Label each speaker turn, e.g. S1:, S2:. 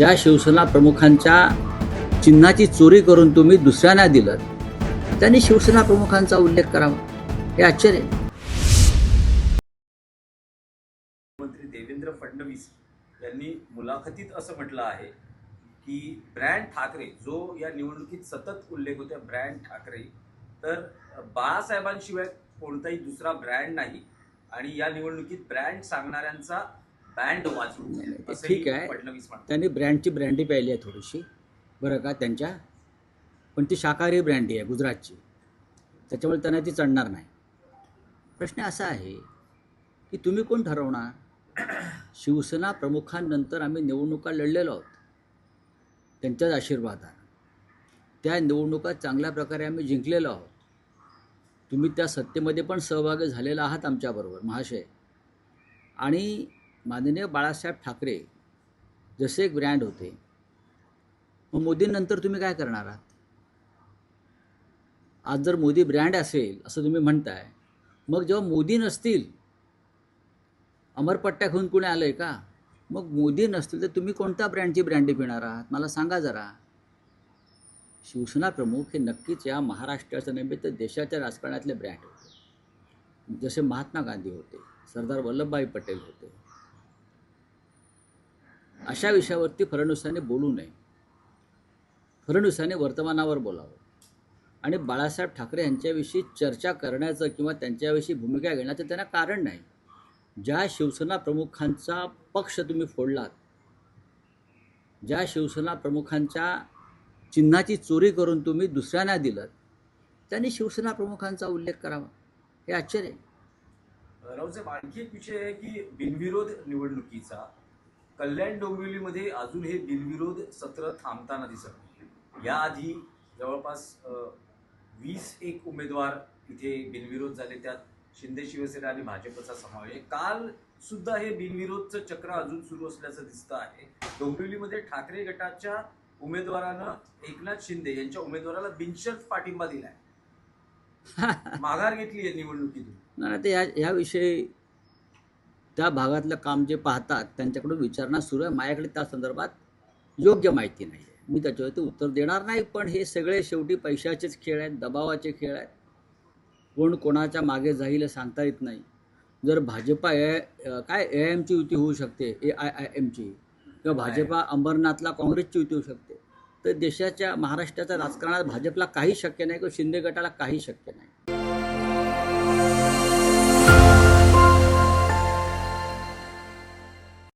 S1: ज्या शिवसेना प्रमुखांच्या चिन्हाची चोरी करून तुम्ही दुसऱ्यांना दिलं त्यांनी शिवसेना प्रमुखांचा उल्लेख करावा. हे आश्चर्य.
S2: मुख्यमंत्री देवेंद्र फडणवीस यांनी मुलाखतीत असं म्हटलं आहे की ब्रँड ठाकरे जो या निवडणुकीत सतत उल्लेख होतो ब्रँड ठाकरे तर बाळासाहेबांशिवाय कोणताही दुसरा ब्रँड नाही. आणि या निवडणुकीत ब्रँड सांगणाऱ्यांचा
S1: ते
S2: असंही
S1: ठीक आहे. त्यांनी ब्रँडची ब्रँडी प्यायली आहे थोडीशी. बरं का त्यांच्या पण ती शाकाहारी ब्रँडी आहे गुजरातची. त्याच्यामुळे त्यांना ती चढणार नाही. प्रश्न असा आहे की तुम्ही कोण ठरवणार? शिवसेना प्रमुखांनंतर आम्ही निवडणुका लढलेलो आहोत. त्यांच्याच आशीर्वादानं. त्या निवडणुका चांगल्या प्रकारे आम्ही जिंकलेलो आहोत. तुम्ही त्या सत्तेमध्ये पण सहभागी झालेला आहात आमच्याबरोबर महाशय. आणि माननीय बाळासाहेब ठाकरे जसे एक ब्रँड होते मग मोदींनंतर तुम्ही काय करणार आहात? आज जर मोदी ब्रँड असेल असं तुम्ही म्हणताय मग जेव्हा मोदी नसतील अमरपट्ट्या घेऊन कुणी आलं आहे का? मग मोदी नसतील तर तुम्ही कोणत्या ब्रँडची ब्रँडी पिणार आहात? मला सांगा जरा. शिवसेना प्रमुख हे नक्कीच या महाराष्ट्राच्या नव्हे तर देशाच्या राजकारणातले ब्रँड होते. जसे महात्मा गांधी होते सरदार वल्लभभाई पटेल होते अशा विषयावरती फडणवीसांनी बोलू नये. फडणवीसांनी वर्तमानावर बोलावं. आणि बाळासाहेब ठाकरे यांच्याविषयी चर्चा करण्याचं किंवा त्यांच्याविषयी भूमिका घेण्याचं त्यांना कारण नाही. ज्या शिवसेना प्रमुखांचा पक्ष तुम्ही फोडलात ज्या शिवसेना प्रमुखांच्या चिन्हाची चोरी करून तुम्ही दुसऱ्यांना दिलं त्यांनी शिवसेना प्रमुखांचा उल्लेख करावा. हे आश्चर्य आहे.
S2: राऊसाहेब आणखी एक विषय आहे की बिनविरोध निवडणुकीचा. कल्याण डोंबिवलीमध्ये अजून हे बिनविरोध सत्र थांबताना दिसत याआधी जवळपास वीस एक उमेदवार इथे बिनविरोध झाले. त्यात शिंदे शिवसेना आणि भाजपचा समावेश आहे. काल सुद्धा हे बिनविरोधचं चक्र अजून सुरू असल्याचं दिसतं आहे. डोंबिवलीमध्ये ठाकरे गटाच्या उमेदवारानं एकनाथ शिंदे यांच्या उमेदवाराला बिनशर्त पाठिंबा दिलाय. माघार घेतली आहे निवडणुकीतून.
S1: नाही ते या याविषयी त्या भागातलं काम जे पाहतात त्यांच्याकडून विचारणा सुरू आहे. माझ्याकडे त्या संदर्भात योग्य माहिती नाही आहे. मी त्याच्यावरती उत्तर देणार नाही पण हे सगळे शेवटी पैशाचेच खेळ आहेत दबावाचे खेळ आहेत. कोण कोणाच्या मागे जाईल सांगता येत नाही. जर भाजपा ए काय ए एमची युती होऊ शकते ए आय आय एमची किंवा भाजपा अंबरनाथला काँग्रेसची युती होऊ शकते तर देशाच्या महाराष्ट्राच्या राजकारणात भाजपला काही शक्य नाही किंवा शिंदे गटाला काही शक्य नाही.